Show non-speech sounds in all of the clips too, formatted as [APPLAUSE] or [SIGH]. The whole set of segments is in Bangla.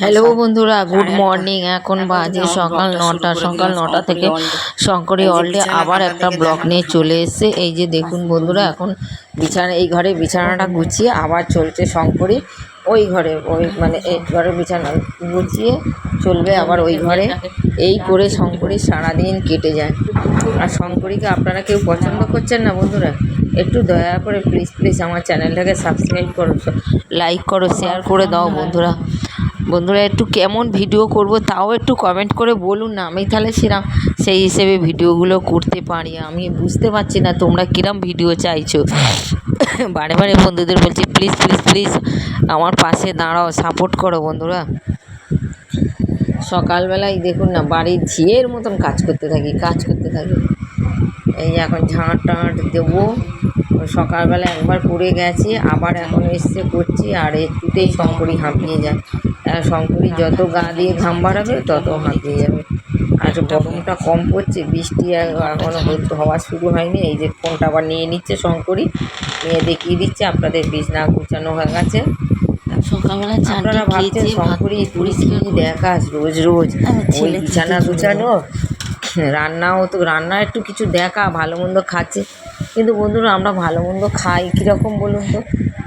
হ্যালো বন্ধুরা গুড মর্নিং এখন বাজে সকাল নটা সকাল নটা থেকে শঙ্করী অলডে আবার একটা ব্লক নিয়ে চলে এসছে। এই যে দেখুন বন্ধুরা এখন বিছানা এই ঘরে বিছানাটা গুছিয়ে আবার চলছে শঙ্করী ওই ঘরে ওই মানে এই ঘরে বিছানা গুছিয়ে চলবে আবার ওই ঘরে। এই করে শঙ্করী সারাদিন কেটে যায়। আর শঙ্করীকে আপনারা কেউ পছন্দ করছেন না বন্ধুরা? একটু দয়া করে প্লিজ প্লিজ আমার চ্যানেলটাকে সাবস্ক্রাইব করো লাইক করো শেয়ার করে দাও বন্ধুরা। বন্ধুরা, একটু কেমন ভিডিও করব তাও একটু কমেন্ট করে বলুন না। আমি তাহলে সেরাম সেই হিসেবে ভিডিওগুলো করতে পারি। আমি বুঝতে পারছি না তোমরা কিরম ভিডিও চাইছো। বারে বারে বন্ধুদের বলছি প্লিজ প্লিজ প্লিজ আমার পাশে দাঁড়াও সাপোর্ট করো বন্ধুরা। সকালবেলায় দেখুন না, বাড়ির ঝিয়ের মতন কাজ করতে থাকি, কাজ করতে থাকি। এই এখন ঝাঁট টাঁট দেবো। সকালবেলা একবার করে গেছি আবার এখন এসছে করছি আর একটুতেই শঙ্করী হাঁপিয়ে যায়। আর শঙ্করী যত গা দিয়ে ঘাম বাড়াবে তত হাঁপিয়ে যাবে। আর গরমটা কম পড়ছে বৃষ্টি এখনও হয়তো হওয়া শুরু হয়নি এই যে ফোনটা আবার নিয়ে নিচ্ছে শঙ্করী নিয়ে দেখিয়ে দিচ্ছে আপনাদের বিছনা গুছানো হয়ে গেছে। সকালবেলা আপনারা ভাবছেন শঙ্করী কি দেখাস রোজ রোজ? বিছানা গুছানো? [LAUGHS] রান্নাও তো, রান্না একটু কিছু দেখা, ভালো মন্দ খাচ্ছে। কিন্তু বন্ধুরা, আমরা ভালো মন্দ খাই, কীরকম বলুন তো?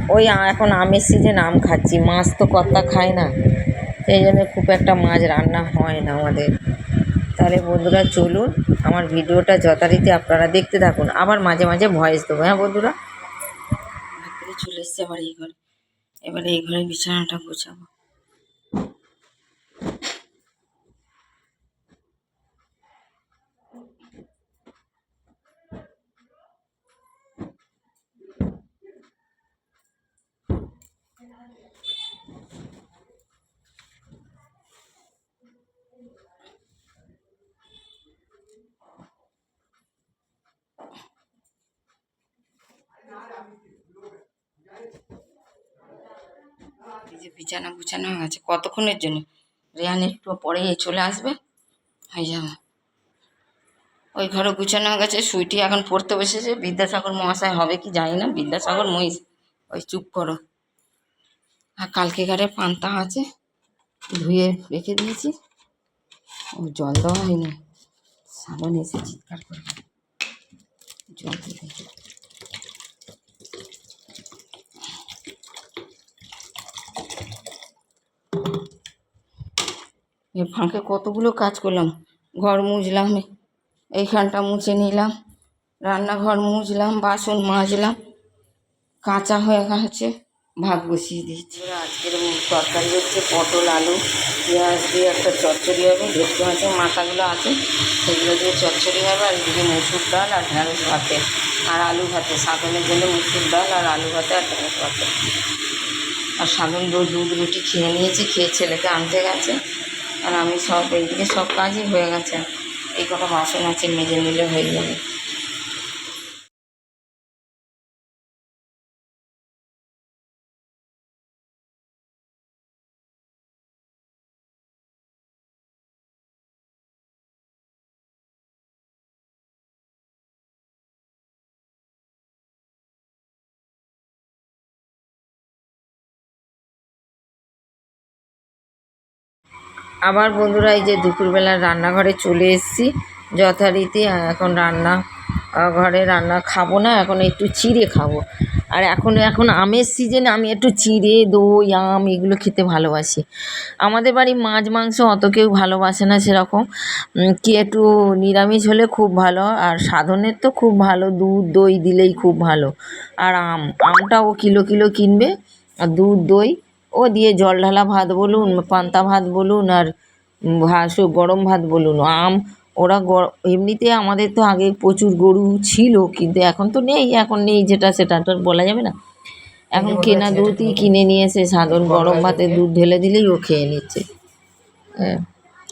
ওই এখন আমের সিজন আম খাচ্ছি, মাছ তো কর্তা খায় না। সেই জন্য খুব একটা মাছ রান্না হয় না আমাদের। তাহলে বন্ধুরা, চলুন, আমার ভিডিওটা যথারীতি আপনারা দেখতে থাকুন। আবার মাঝে মাঝে ভয়েস দেবো হ্যাঁ বন্ধুরা? চলে এসছে আবার এই ঘরে। এবার এই ঘরে বিছানাটা গোছাবো। বিছানা গুছানো হয়ে গেছে। কতক্ষণের জন্য? রেহান একটু পরে চলে আসবে। হয়ে যাবে ওই ঘরে গুছানো হয়ে গেছে, সুইটি এখন পড়তে বসেছে। বিদ্যাসাগর মহাশয় হবে কি জানি না। বিদ্যাসাগর মহিষ, ওই চুপ করো। আর কালকে ঘরে পান্তা আছে, ধুয়ে রেখে দিয়েছি। ও জল দেওয়া হয়নি। সাবান এসে চিৎকার করবে। জল এ ফাঁকে কতগুলো কাজ করলাম। ঘর মুছলাম এইখানটা মুছে নিলাম। রান্নাঘর মুছলাম, বাসন মাজলাম। কাঁচা হয়ে গেছে। ভাত বসিয়ে দিয়েছি। আজকের তরকারি হচ্ছে পটল, আলু, পেঁয়াজ দিয়ে একটা চচ্চড়ি হবে। ভেটকি মাছের মাথাগুলো আছে। সেগুলো দিয়ে চচ্চড়ি হবে আর এদিকে মুসুর ডাল আর ঢ্যাঁড়স ভাতে। আর আলু ভাতে। সাধনের জন্য মুসুর ডাল আর আলু ভাতে আর ঢ্যাঁড়স ভাতে। আর সাধন দুধ রুটি খেয়ে নিয়েছি। খেয়ে ছেলেকে আনতে গেছে। আর আমি সব এইদিকে সব কাজই হয়ে গেছে। এই কটা বাসন আছে মেজে নিলে হয়ে যাবে। আবার বন্ধুরা এই যে দুপুরবেলা রান্নাঘরে চলে এসেছি। যথারীতি এখন রান্না ঘরে রান্না খাব না, এখন একটু চিড়ে খাব। আর এখন এখন আমের সিজনে আমি একটু চিড়ে, দই, আম এগুলো খেতে ভালোবাসি। আমাদের বাড়ি মাছ, মাংস অত কেউ ভালোবাসে না সেরকম। কি একটু নিরামিষ হলে খুব ভালো, আর সাধনের তো খুব ভালো, দুধ, দই দিলেই খুব ভালো। আর আম আমটা ও কিলো কিলো কিনবে, আর দুধ, দই ও দিয়ে জল ঢালা ভাত বলুন পান্তা ভাত বলুন আর ভাত গরম ভাত বলুন। আম ওরা গর- এমনিতে আমাদের তো আগে প্রচুর গরু ছিল কিন্তু এখন তো নেই এখন নেই যেটা সেটা তো বলা যাবে না। এখন কেনা দুধই কিনে নিয়ে এসে সাধারণ গরম ভাতে দুধ ঢেলে দিলেই ও খেয়ে নিচ্ছে। হ্যাঁ।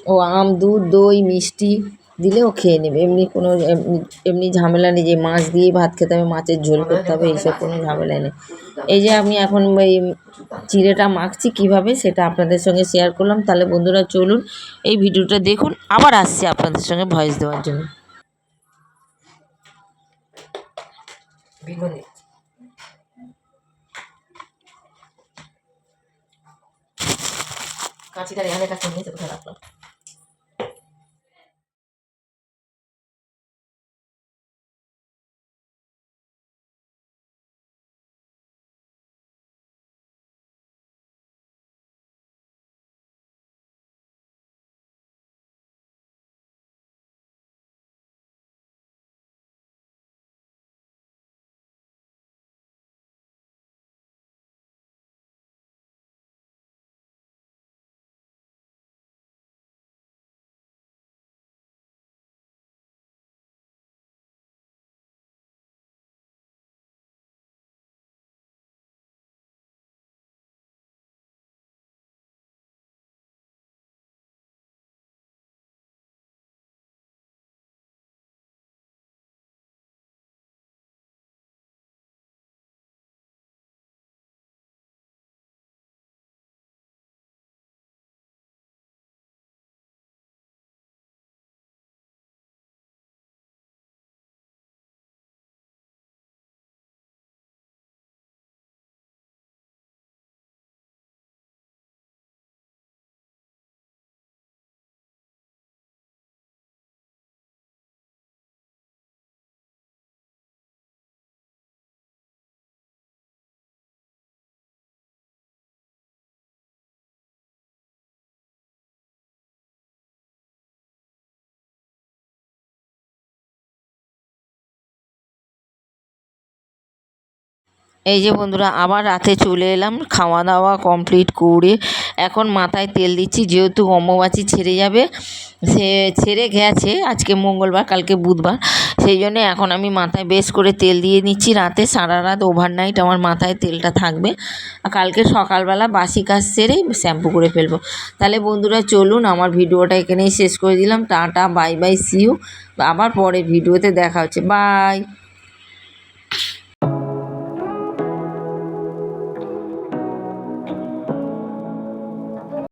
ও আম দুধ দই মিষ্টি দিলে ও খেয়ে নেবে। এমনি কোনো এমনি ঝামেলা নেই যে মাছ দিয়ে ভাত খেতে হবে, মাছের ঝোল করতে হবে, এইসব কোনো ঝামেলা নেই। এই যে আমি এখন এই চিড়েটা মাখছি কীভাবে সেটা আপনাদের সঙ্গে শেয়ার করলাম। তাহলে বন্ধুরা চলুন এই ভিডিওটা দেখুন। আবার আসছি আপনাদের সঙ্গে ভয়েস দেওয়ার জন্য। কাঁচিটা রেহানের কাছে নিয়ে কোথায় রাখলাম। এই যে বন্ধুরা, আবার রাতে চলে এলাম খাওয়া দাওয়া কমপ্লিট করে এখন মাথায় তেল দিচ্ছি, যেহেতু অম্বুবাচী ছেড়ে যাবে, সে ছেড়ে গেছে, আজকে মঙ্গলবার, কালকে বুধবার, সেই জন্য এখন আমি মাথায় বেশ করে তেল দিয়ে নিচ্ছি, রাতে সারা রাত ওভারনাইট আমার মাথায় তেলটা থাকবে, আর কালকে সকালবেলা বাসি কাজ সেরেই শ্যাম্পু করে ফেলব। তাহলে বন্ধুরা, চলুন, আমার ভিডিওটা এখানেই শেষ করে দিলাম, টাটা বাই বাই সিউ আবার পরে ভিডিওতে দেখা হচ্ছে বাই